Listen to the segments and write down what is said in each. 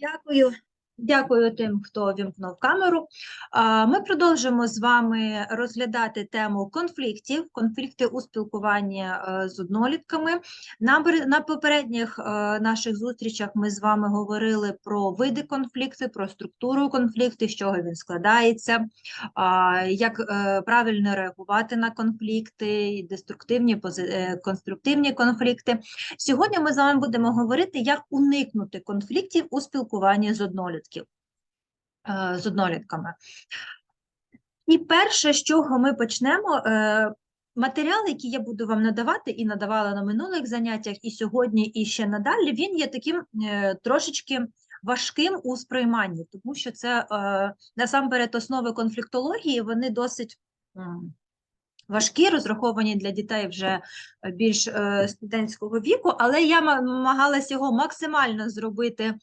Дякую. Дякую тим, хто вімкнув камеру. Ми продовжимо з вами розглядати тему конфліктів, конфлікти у спілкуванні е, з однолітками. На, попередніх е, наших зустрічах ми з вами говорили про види конфлікту, про структуру конфлікту, з чого він складається, як е, правильно реагувати на конфлікти, деструктивні, конструктивні конфлікти. Сьогодні ми з вами будемо говорити, як уникнути конфліктів у спілкуванні з однолітків, е, з однолітками. І перше, з чого ми почнемо, е, матеріал, який я буду вам надавати і надавала на минулих заняттях, і сьогодні, і ще надалі, він є таким е, трошечки важким у сприйманні, тому що це насамперед основи конфліктології, вони досить важкі, розраховані для дітей вже більш студентського віку, але я ма- намагалась його максимально зробити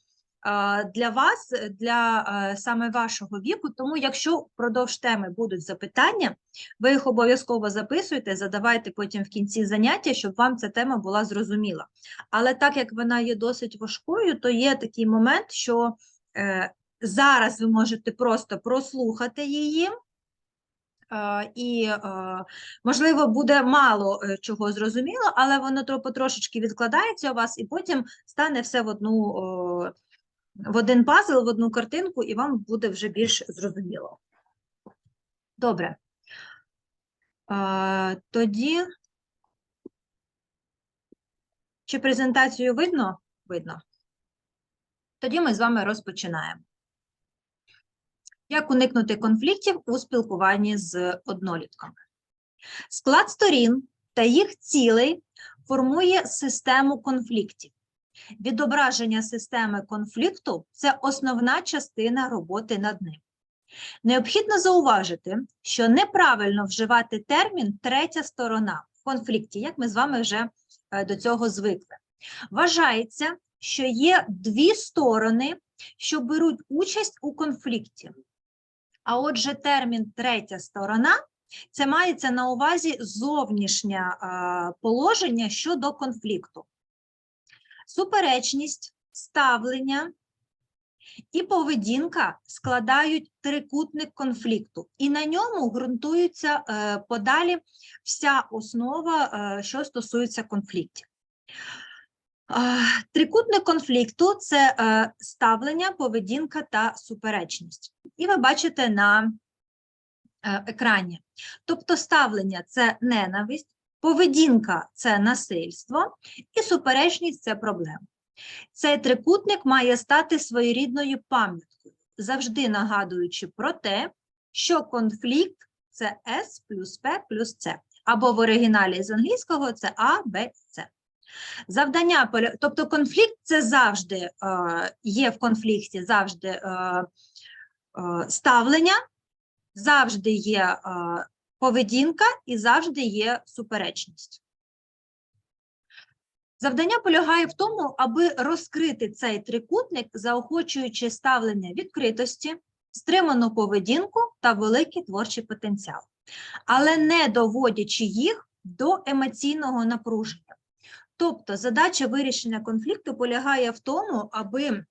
для вас, е, для е, саме вашого віку. Тому, якщо впродовж теми будуть запитання, ви їх обов'язково записуйте, задавайте потім в кінці заняття, щоб вам ця тема була зрозуміла. Але так як вона є досить важкою, то є такий момент, що е, зараз ви можете просто прослухати її. І, можливо, буде мало чого зрозуміло, але воно тро- потрошечки відкладається у вас, і потім стане все в одну, в один пазл, в одну картинку, і вам буде вже більш зрозуміло. Добре. Тоді. Чи презентацію видно? Видно. Тоді ми з вами розпочинаємо. Як уникнути конфліктів у спілкуванні з однолітками? Склад сторін та їх цілей формує систему конфліктів. Відображення системи конфлікту це основна частина роботи над ним. Необхідно зауважити, що неправильно вживати термін третя сторона в конфлікті, як ми з вами вже е, до цього звикли. Вважається, що є дві сторони, що беруть участь у конфлікті. А отже, термін третя сторона це мається на увазі зовнішнє е, положення щодо конфлікту. Суперечність, ставлення і поведінка складають трикутник конфлікту, і на ньому ґрунтується е, подалі вся основа, е, що стосується конфліктів. Е, Трикутник конфлікту це ставлення, поведінка та суперечність. І ви бачите на екрані. Тобто ставлення це ненависть, поведінка це насильство, і суперечність це проблема. Цей трикутник має стати своєрідною пам'яткою, завжди нагадуючи про те, що конфлікт це S плюс P плюс C, або в оригіналі з англійського це A, B, C. Завдання, тобто конфлікт це завжди е, є в конфлікті, завжди е, е, ставлення, завжди є поведінка і завжди є суперечність. Завдання полягає в тому, аби розкрити цей трикутник, заохочуючи ставлення відкритості, стриману поведінку та великий творчий потенціал, але не доводячи їх до емоційного напруження. Тобто задача вирішення конфлікту полягає в тому, аби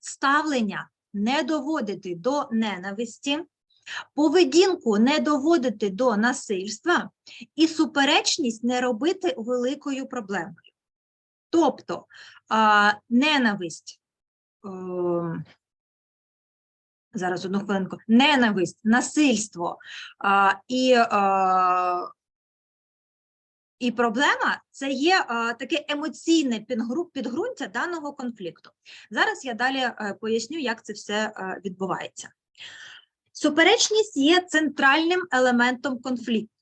ставлення не доводити до ненависті, поведінку не доводити до насильства і суперечність не робити великою проблемою. Тобто а, ненависть, ем, зараз одну хвилинку, ненависть, насильство а, і, а, і проблема це є а, таке емоційне підґрунтя даного конфлікту. Зараз я далі е, поясню, як це все е, відбувається. Суперечність є центральним елементом конфлікту,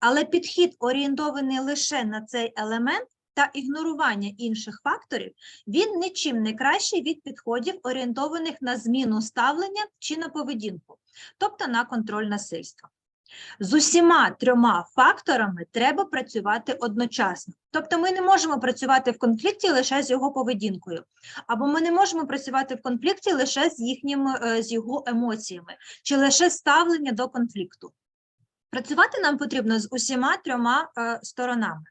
але підхід, орієнтований лише на цей елемент та ігнорування інших факторів, він нічим не кращий від підходів, орієнтованих на зміну ставлення чи на поведінку, тобто на контроль насильства. З усіма трьома факторами треба працювати одночасно. Тобто ми не можемо працювати в конфлікті лише з його поведінкою, або ми не можемо працювати в конфлікті лише з, їхніми, е, з його емоціями, чи лише ставлення до конфлікту. Працювати нам потрібно з усіма трьома е, сторонами.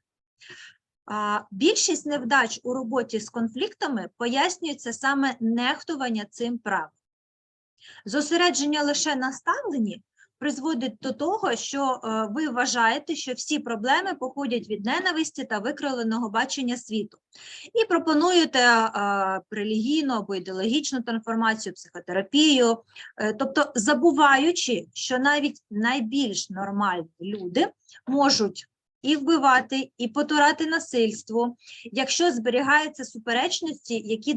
Більшість невдач у роботі з конфліктами пояснюється саме нехтування цим правом. Зосередження лише на ставленні призводить до того, що е, ви вважаєте, що всі проблеми походять від ненависті та викривленого бачення світу, і пропонуєте е, релігійну або ідеологічну трансформацію, психотерапію, е, тобто забуваючи, що навіть найбільш нормальні люди можуть і вбивати, і потурати насильство, якщо зберігаються суперечності, які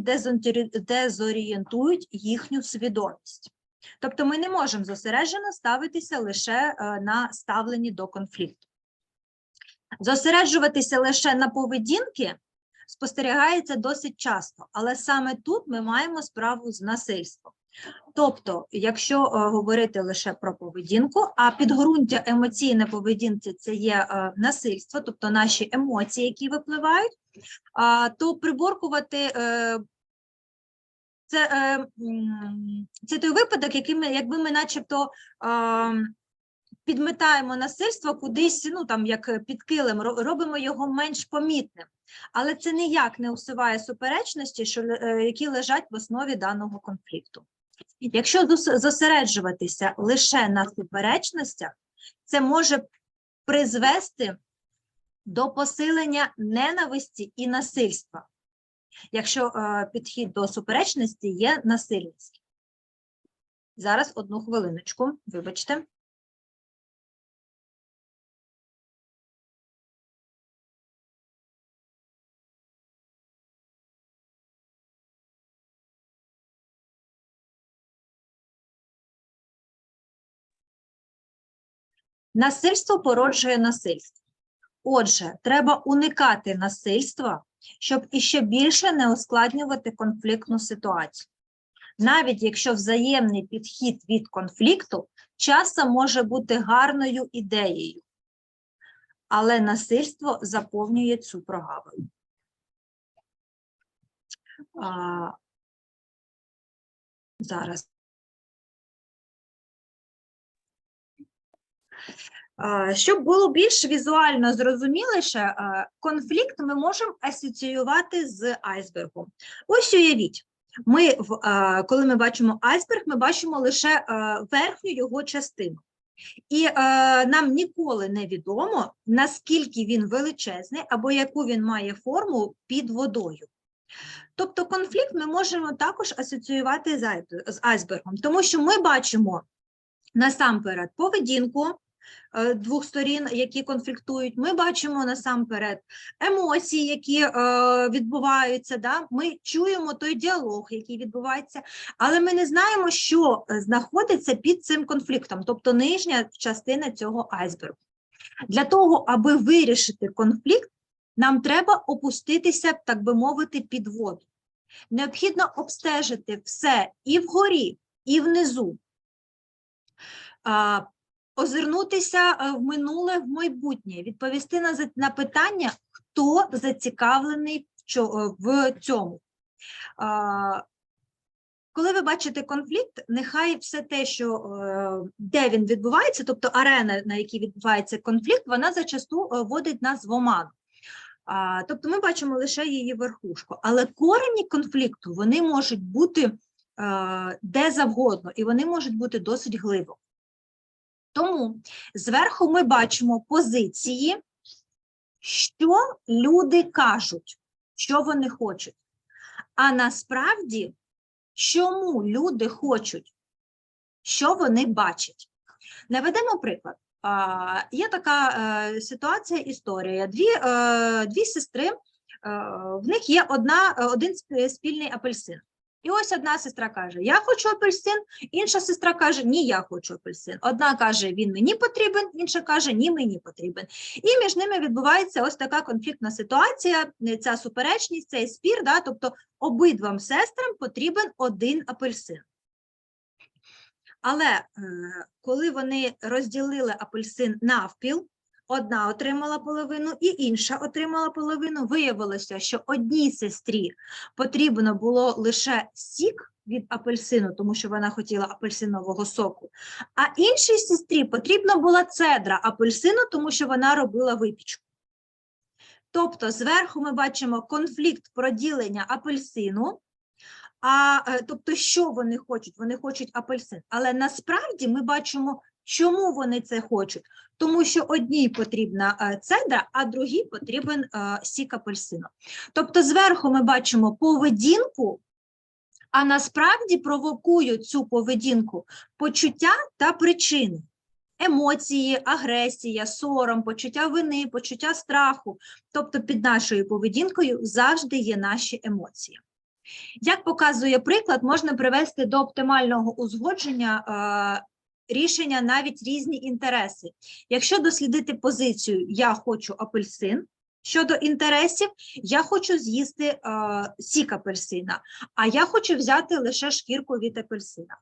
дезорієнтують їхню свідомість. Тобто ми не можемо зосереджено ставитися лише е, на ставленні до конфлікту. Зосереджуватися лише на поведінки спостерігається досить часто, але саме тут ми маємо справу з насильством. Тобто, якщо е, говорити лише про поведінку, а підґрунтя емоційної поведінки це є е, насильство, тобто наші емоції, які випливають, то приборкувати це, е, це той випадок, який ми, якби ми начебто е, підметаємо насильство кудись, ну там як під килим, робимо його менш помітним. Але це ніяк не усуває суперечності, що, е, які лежать в основі даного конфлікту. Якщо зосереджуватися лише на суперечностях, це може призвести до посилення ненависті і насильства, якщо е, підхід до суперечності є насильницький. Зараз одну хвилиночку, вибачте. Насильство породжує насильство. Отже, треба уникати насильства, щоб іще більше не ускладнювати конфліктну ситуацію. Навіть якщо взаємний підхід від конфлікту часом може бути гарною ідеєю, але насильство заповнює цю прогавину. А, зараз. Щоб було більш візуально зрозуміліше, конфлікт ми можемо асоціювати з айсбергом. Ось уявіть, ми, коли ми бачимо айсберг, ми бачимо лише верхню його частину. І нам ніколи не відомо, наскільки він величезний або яку він має форму під водою. Тобто конфлікт ми можемо також асоціювати з айсбергом, тому що ми бачимо насамперед поведінку двох сторін, які конфліктують. Ми бачимо насамперед емоції, які е, відбуваються. Да? Ми чуємо той діалог, який відбувається, але ми не знаємо, що е, знаходиться під цим конфліктом, тобто нижня частина цього айсбергу. Для того, аби вирішити конфлікт, нам треба опуститися, так би мовити, під воду. Необхідно обстежити все і вгорі, і внизу. Озирнутися е, в минуле, в майбутнє, відповісти на, на питання, хто зацікавлений в е, цьому. Коли ви бачите конфлікт, нехай все те, що е, де він відбувається, тобто арена, на якій відбувається конфлікт, вона зачасту вводить нас в оману. Тобто ми бачимо лише її верхушку, але корені конфлікту вони можуть бути де завгодно, і вони можуть бути досить глибоко. Тому зверху ми бачимо позиції, що люди кажуть, що вони хочуть. А насправді, чому люди хочуть, що вони бачать. Наведемо приклад. Є така е, ситуація, історія. Дві, е, дві сестри, е, в них є одна, один спільний апельсин. І ось одна сестра каже: Я хочу апельсин, інша сестра каже, ні, я хочу апельсин. Одна каже, він мені потрібен, інша каже, ні, мені потрібен. І між ними відбувається ось така конфліктна ситуація, ця суперечність, цей спір. Да? Тобто обидвам сестрам потрібен один апельсин. Але е, коли вони розділили апельсин навпіл, одна отримала половину і інша отримала половину, виявилося, що одній сестрі потрібно було лише сік від апельсину, тому що вона хотіла апельсинового соку, а іншій сестрі потрібна була цедра апельсину, тому що вона робила випічку. Тобто, зверху ми бачимо конфлікт проділення апельсину. А е, тобто, що вони хочуть? Вони хочуть апельсин. Але насправді ми бачимо, чому вони це хочуть. Тому що одній потрібна е, цедра, а другій потрібен е, сік апельсину. Тобто, зверху ми бачимо поведінку, а насправді провокують цю поведінку почуття та причини. Емоції, агресія, сором, почуття вини, почуття страху. Тобто під нашою поведінкою завжди є наші емоції. Як показує приклад, можна привести до оптимального узгодження е, рішення навіть різні інтереси. Якщо дослідити позицію Я хочу апельсин, щодо інтересів, я хочу з'їсти е, сік апельсина, а я хочу взяти лише шкірку від апельсина.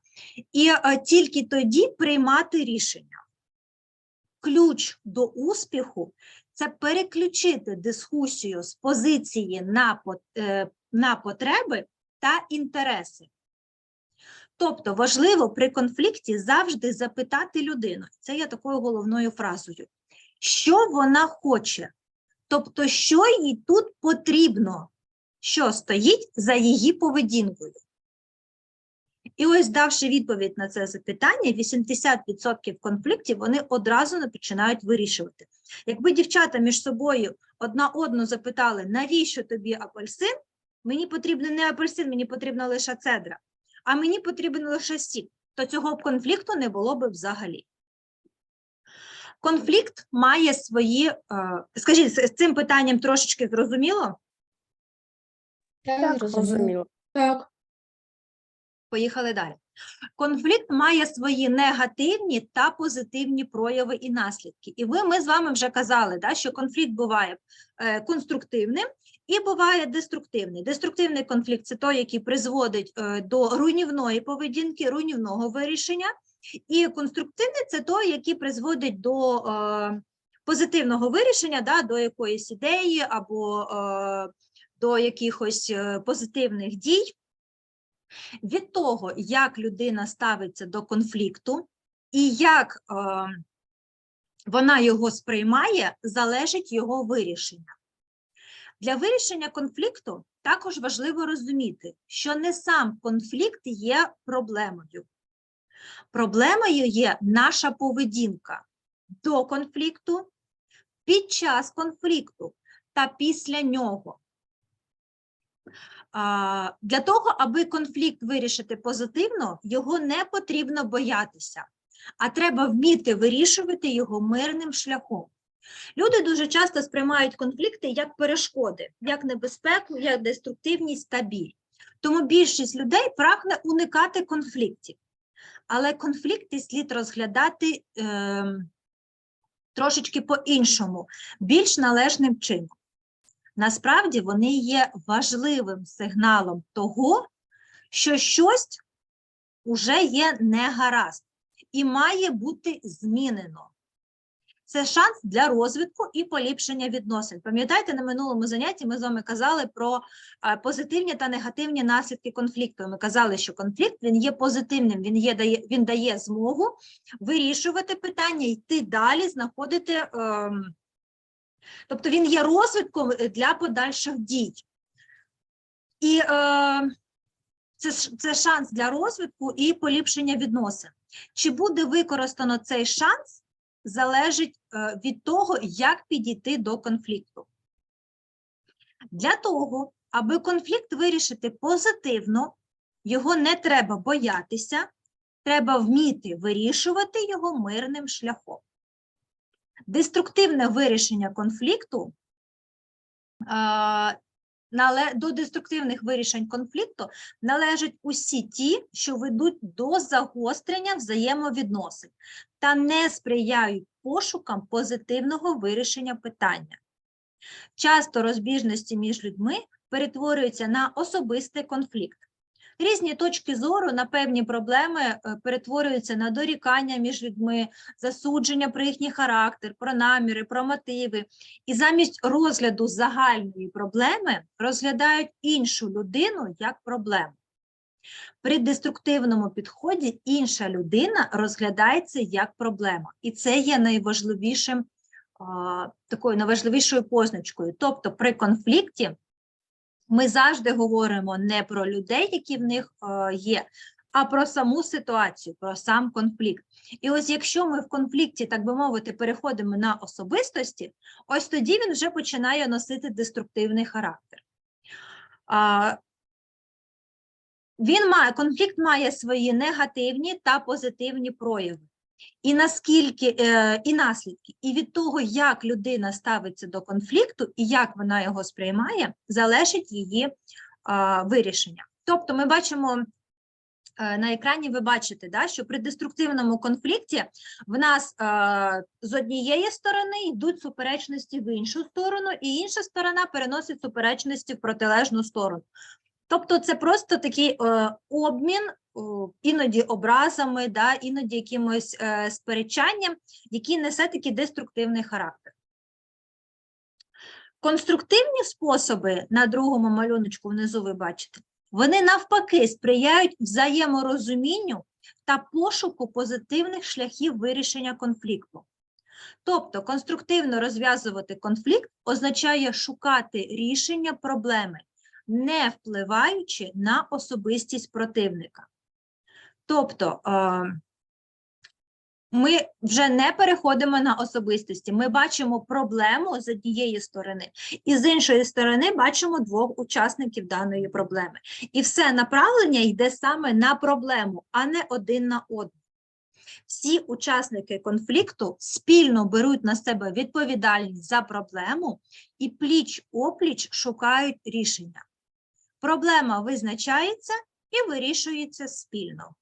І е, тільки тоді приймати рішення. Ключ до успіху це переключити дискусію з позиції на, е, на потреби та інтереси. Тобто важливо при конфлікті завжди запитати людину, це є такою головною фразою, що вона хоче, тобто, що їй тут потрібно, що стоїть за її поведінкою. І ось давши відповідь на це запитання, 80% конфліктів вони одразу починають вирішувати. Якби дівчата між собою одна одну запитали, навіщо тобі апельсин, мені потрібен не апельсин, мені потрібна лише цедра, а мені потрібен лише сік, то цього б конфлікту не було б взагалі. Конфлікт має свої, е, скажіть, з цим питанням трошечки зрозуміло? Так, Зрозуміло. Так. Поїхали далі. Конфлікт має свої негативні та позитивні прояви і наслідки. І ви, ми з вами вже казали, да, що конфлікт буває е, конструктивним і буває деструктивний. Деструктивний конфлікт це той, який призводить е, до руйнівної поведінки, руйнівного вирішення. І конструктивний це той, який призводить до е, позитивного вирішення, да, до якоїсь ідеї або е, до якихось позитивних дій. Від того, як людина ставиться до конфлікту і як вона його сприймає, залежить його вирішення. Для вирішення конфлікту також важливо розуміти, що не сам конфлікт є проблемою. Проблемою є наша поведінка до конфлікту, під час конфлікту та після нього. Для того, аби конфлікт вирішити позитивно, його не потрібно боятися, а треба вміти вирішувати його мирним шляхом. Люди дуже часто сприймають конфлікти як перешкоди, як небезпеку, як деструктивність та біль. Тому більшість людей прагне уникати конфліктів. Але конфлікти слід розглядати е, трошечки по-іншому, більш належним чином. Насправді вони є важливим сигналом того, що щось уже є негаразд і має бути змінено. Це шанс для розвитку і поліпшення відносин. Пам'ятаєте, на минулому занятті ми з вами казали про е, позитивні та негативні наслідки конфлікту. Ми казали, що конфлікт він є позитивним, він, є, дає, він дає змогу вирішувати питання, йти далі, знаходити. ем, Тобто він є розвитком е, для подальших дій. І е, це, це шанс для розвитку і поліпшення відносин. Чи буде використано цей шанс, залежить е, від того, як підійти до конфлікту. Для того, аби конфлікт вирішити позитивно, його не треба боятися, треба вміти вирішувати його мирним шляхом. Деструктивне вирішення конфлікту нале- до деструктивних вирішень конфлікту належать усі ті, що ведуть до загострення взаємовідносин та не сприяють пошукам позитивного вирішення питання. Часто розбіжності між людьми перетворюються на особистий конфлікт. Різні точки зору на певні проблеми е, перетворюються на дорікання між людьми, засудження про їхній характер, про наміри, про мотиви. І замість розгляду загальної проблеми розглядають іншу людину як проблему. При деструктивному підході інша людина розглядається як проблема, і це є найважливішим такою найважливішою позначкою. Тобто при конфлікті ми завжди говоримо не про людей, які в них є, а про саму ситуацію, про сам конфлікт. І ось якщо ми в конфлікті, так би мовити, переходимо на особистості, ось тоді він вже починає носити деструктивний характер. Він має, конфлікт має свої негативні та позитивні прояви. І наскільки е, і наслідки, і від того, як людина ставиться до конфлікту і як вона його сприймає, залежить її а, вирішення. Тобто, ми бачимо е, на екрані, ви бачите, да, що при деструктивному конфлікті в нас е, з однієї сторони йдуть суперечності в іншу сторону, і інша сторона переносить суперечності в протилежну сторону. Тобто, це просто такий е, обмін о, іноді образами, да, іноді якимось е, сперечанням, який несе такий деструктивний характер. Конструктивні способи на другому малюночку внизу ви бачите, вони навпаки сприяють взаєморозумінню та пошуку позитивних шляхів вирішення конфлікту. Тобто конструктивно розв'язувати конфлікт означає шукати рішення проблеми, не впливаючи на особистість противника. Тобто е, ми вже не переходимо на особистості, ми бачимо проблему з однієї сторони, і з іншої сторони бачимо двох учасників даної проблеми. І все направлення йде саме на проблему, а не один на одного. Всі учасники конфлікту спільно беруть на себе відповідальність за проблему і пліч-опліч шукають рішення. Проблема визначається і вирішується спільно.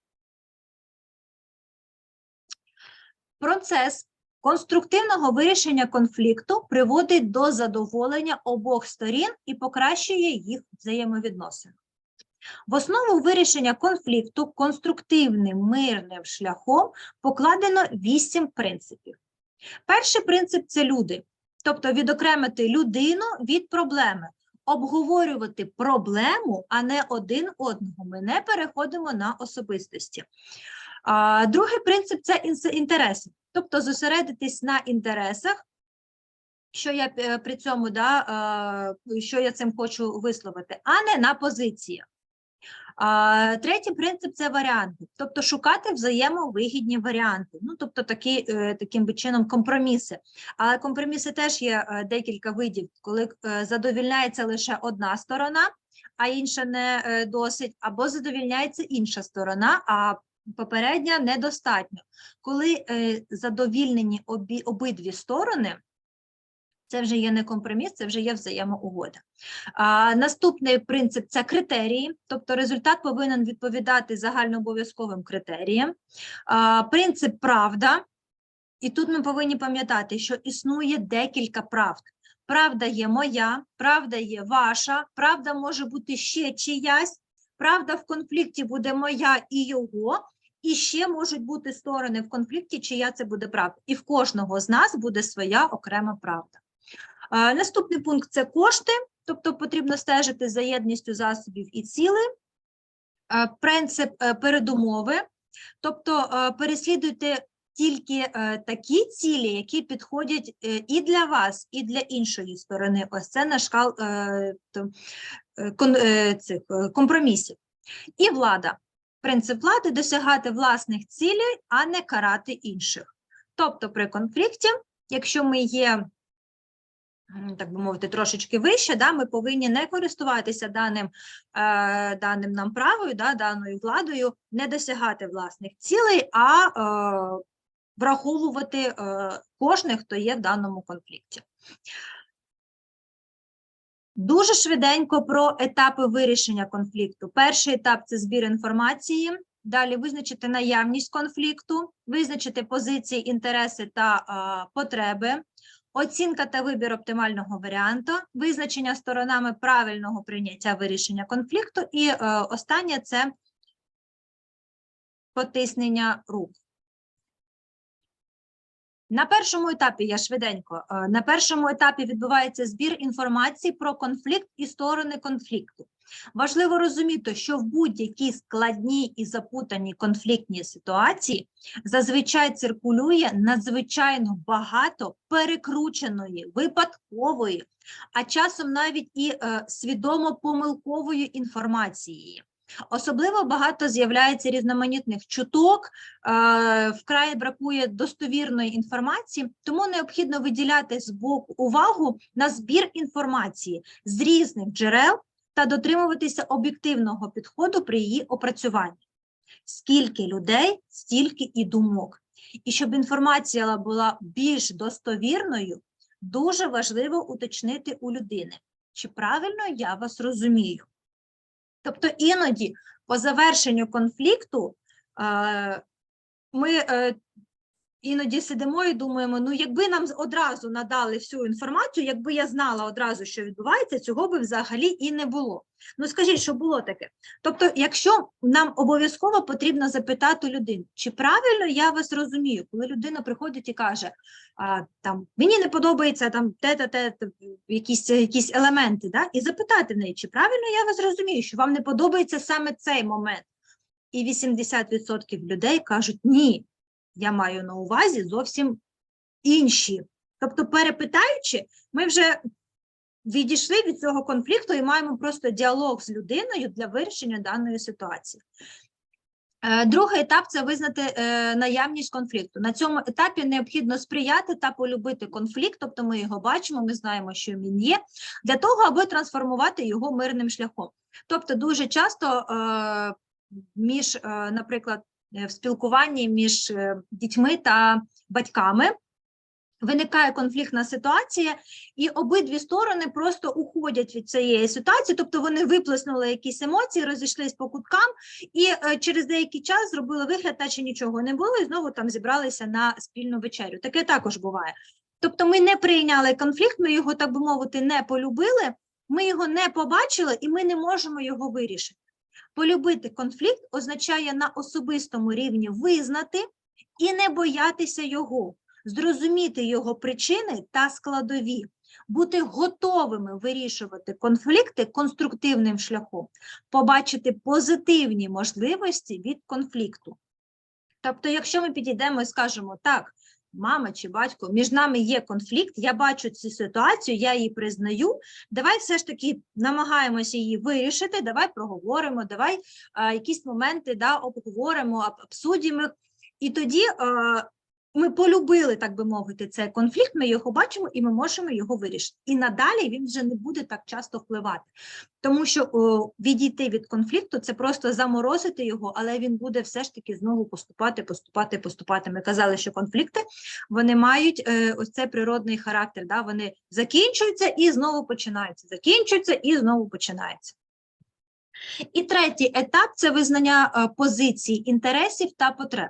Процес конструктивного вирішення конфлікту приводить до задоволення обох сторін і покращує їх взаємовідносини. В основу вирішення конфлікту конструктивним мирним шляхом покладено вісім принципів. Перший принцип це люди, тобто відокремити людину від проблеми, обговорювати проблему, а не один одного. Ми не переходимо на особистості. А, другий принцип це інтереси, тобто зосередитись на інтересах, що я е, при цьому да, е, що я цим хочу висловити, а не на позиціях. Третій принцип це варіанти, тобто шукати взаємовигідні варіанти. Ну, тобто такі, е, таким би чином компроміси. Але компроміси теж є е, декілька видів, коли е, задовільняється лише одна сторона, а інша не досить, або задовільняється інша сторона, а попередня недостатньо. Коли задовільнені обі, обидві сторони, це вже є не компроміс, це вже є взаємоугода. А, наступний принцип це критерії, тобто результат повинен відповідати загальнообов'язковим критеріям. А, принцип правда, і тут ми повинні пам'ятати, що існує декілька правд. Правда є моя, правда є ваша, правда може бути ще чиясь, правда в конфлікті буде моя і його, і ще можуть бути сторони в конфлікті, чия це буде правда. І в кожного з нас буде своя окрема правда. А, Наступний пункт це кошти, тобто потрібно стежити за єдністю засобів і цілей. Принцип е, передумови, тобто е, переслідуйте тільки е, такі цілі, які підходять е, і для вас, і для іншої сторони. Ось це наш кал- е, то, е, кон- е, цих е, компромісів. І влада. Принцип влади досягати власних цілей, а не карати інших. Тобто при конфлікті, якщо ми є так би мовити, трошечки вище, да, ми повинні не користуватися даним, е, даним нам правою, да, даною владою, не досягати власних цілей, а е, враховувати е, кожних, хто є в даному конфлікті. Дуже швиденько про етапи вирішення конфлікту. Перший етап це збір інформації. Далі визначити наявність конфлікту, визначити позиції, інтереси та а, потреби, оцінка та вибір оптимального варіанту, визначення сторонами правильного прийняття вирішення конфлікту, і е, останнє це потиснення рук. На першому етапі я швиденько. е, На першому етапі відбувається збір інформації про конфлікт і сторони конфлікту. Важливо розуміти, що в будь-якій складній і запутаній конфліктній ситуації зазвичай циркулює надзвичайно багато перекрученої, випадкової, а часом навіть і е, свідомо помилкової інформації. Особливо багато з'являється різноманітних чуток, е, вкрай бракує достовірної інформації, тому необхідно виділяти з боку увагу на збір інформації з різних джерел та дотримуватися об'єктивного підходу при її опрацюванні. Скільки людей, стільки і думок. І щоб інформація була більш достовірною, дуже важливо уточнити у людини, чи правильно я вас розумію. Тобто іноді по завершенню конфлікту е, ми е, іноді сидимо і думаємо, ну якби нам одразу надали всю інформацію, якби я знала одразу, що відбувається, цього би взагалі і не було. Ну скажіть, що було таке? Тобто, якщо нам обов'язково потрібно запитати людину, чи правильно я вас розумію, коли людина приходить і каже, а, там мені не подобається там те, те, те, те, якісь, якісь елементи, да? і запитати в неї, чи правильно я вас розумію, що вам не подобається саме цей момент. І 80% людей кажуть, ні, я маю на увазі зовсім інші. Тобто, перепитаючи, ми вже відійшли від цього конфлікту і маємо просто діалог з людиною для вирішення даної ситуації. Е, Другий етап це визнати е, наявність конфлікту. На цьому етапі необхідно сприяти та полюбити конфлікт, тобто ми його бачимо, ми знаємо, що він є, для того, аби трансформувати його мирним шляхом. Тобто, дуже часто е, між, наприклад, в спілкуванні між е, дітьми та батьками виникає конфліктна ситуація, і обидві сторони просто уходять від цієї ситуації, тобто вони виплеснули якісь емоції, розійшлись по куткам, і е, через деякий час зробили вигляд, наче нічого не було, і знову там зібралися на спільну вечерю. Таке також буває. Тобто ми не прийняли конфлікт, ми його, так би мовити, не полюбили, ми його не побачили, і ми не можемо його вирішити. Полюбити конфлікт означає на особистому рівні визнати і не боятися його, зрозуміти його причини та складові, бути готовими вирішувати конфлікти конструктивним шляхом, побачити позитивні можливості від конфлікту. Тобто, якщо ми підійдемо і скажемо так, мама чи батько, між нами є конфлікт, я бачу цю ситуацію, я її признаю. Давай все ж таки намагаємося її вирішити, давай проговоримо, давай а, якісь моменти да, обговоримо, обсудимо. І тоді е, ми полюбили, так би мовити, цей конфлікт, ми його бачимо і ми можемо його вирішити. І надалі він вже не буде так часто впливати. Тому що о, відійти від конфлікту це просто заморозити його, але він буде все ж таки знову поступати, поступати, поступати. Ми казали, що конфлікти вони мають е, ось цей природний характер. Да? Вони закінчуються і знову починаються, закінчуються і знову починаються. І третій етап це визнання е, позицій, інтересів та потреб.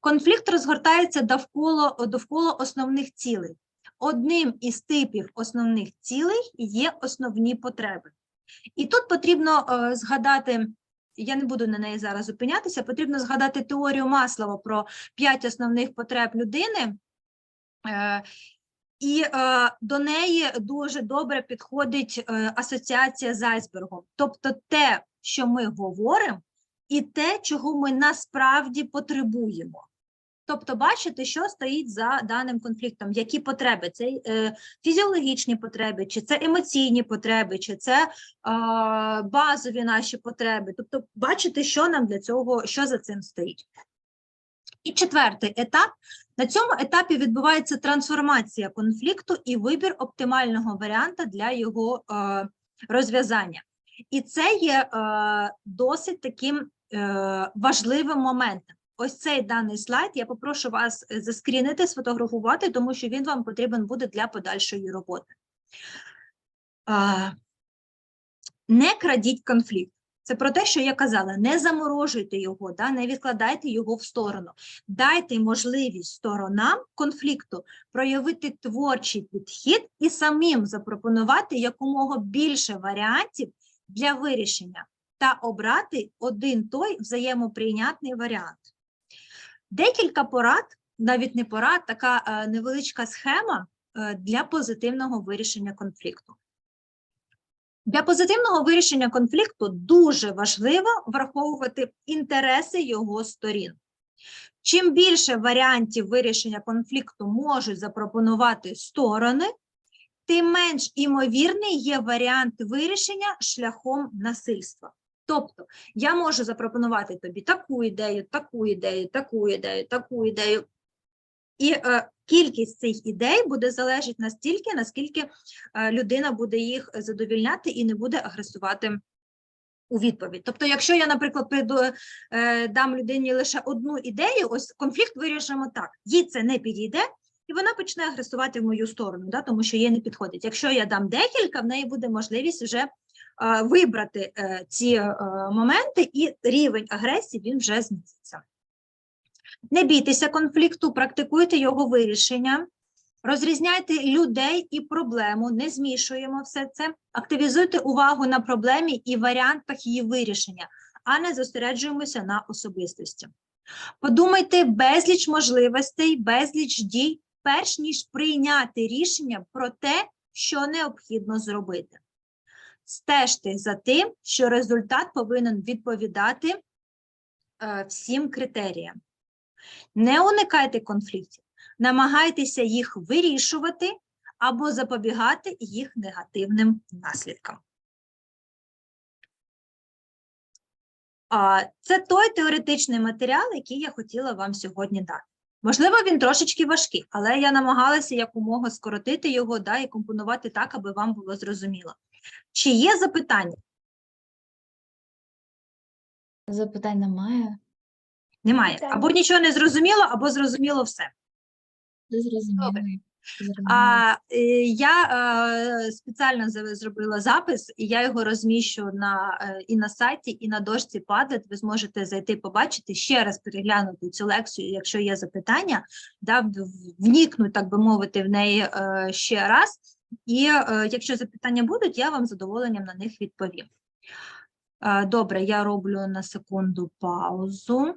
Конфлікт розгортається довкола, довкола основних цілей. Одним із типів основних цілей є основні потреби. І тут потрібно е, згадати, я не буду на неї зараз зупинятися, потрібно згадати теорію Маслова про п'ять основних потреб людини. Е, і е, до неї дуже добре підходить асоціація з айсбергом. Тобто те, що ми говоримо, і те, чого ми насправді потребуємо. Тобто, бачите, що стоїть за даним конфліктом, які потреби, це е, фізіологічні потреби, чи це емоційні потреби, чи це е, базові наші потреби. Тобто, бачите, що нам для цього, що за цим стоїть. І четвертий етап. На цьому етапі відбувається трансформація конфлікту і вибір оптимального варіанта для його е, розв'язання. І це є е, досить таким важливим моментом. Ось цей даний слайд я попрошу вас е, заскрінити, сфотографувати, тому що він вам потрібен буде для подальшої роботи. Е, не крадіть конфлікт. Це про те, що я казала, не заморожуйте його, да, не відкладайте його в сторону. Дайте можливість сторонам конфлікту проявити творчий підхід і самим запропонувати якомога більше варіантів для вирішення та обрати один той взаємоприйнятний варіант. Декілька порад, навіть не порад, така е, невеличка схема е, для позитивного вирішення конфлікту. Для позитивного вирішення конфлікту дуже важливо враховувати інтереси його сторін. Чим більше варіантів вирішення конфлікту можуть запропонувати сторони, тим менш імовірний є варіант вирішення шляхом насильства. Тобто, я можу запропонувати тобі таку ідею, таку ідею, таку ідею, таку ідею. І е, кількість цих ідей буде залежати настільки, наскільки е, людина буде їх задовільняти і не буде агресувати у відповідь. Тобто, якщо я, наприклад, прийду, е, дам людині лише одну ідею, ось конфлікт вирішимо так: їй це не підійде, і вона почне агресувати в мою сторону, да, тому що їй не підходить. Якщо я дам декілька, в неї буде можливість вже вибрати е, ці е, моменти, і рівень агресії він вже знизиться. Не бійтеся конфлікту, практикуйте його вирішення, розрізняйте людей і проблему, не змішуємо все це, активізуйте увагу на проблемі і варіантах її вирішення, а не зосереджуємося на особистості. Подумайте безліч можливостей, безліч дій, перш ніж прийняти рішення про те, що необхідно зробити. Стежте за тим, що результат повинен відповідати е, всім критеріям. Не уникайте конфліктів, намагайтеся їх вирішувати або запобігати їх негативним наслідкам. Це той теоретичний матеріал, який я хотіла вам сьогодні дати. Можливо, він трошечки важкий, але я намагалася якомога скоротити його да, і компонувати так, аби вам було зрозуміло. Чи є запитання? Запитань немає. Немає. Питання. Або нічого не зрозуміло, або зрозуміло все. Все зрозуміло. Добре. А, е, я е, спеціально за- зробила запис, і я його розміщу на, е, і на сайті, і на дошці Padlet. Ви зможете зайти побачити, ще раз переглянути цю лекцію, якщо є запитання, да, в- в- так би мовити, в неї е, ще раз. І е, якщо запитання будуть, я вам з задоволенням на них відповім. Е, добре, я роблю на секунду паузу.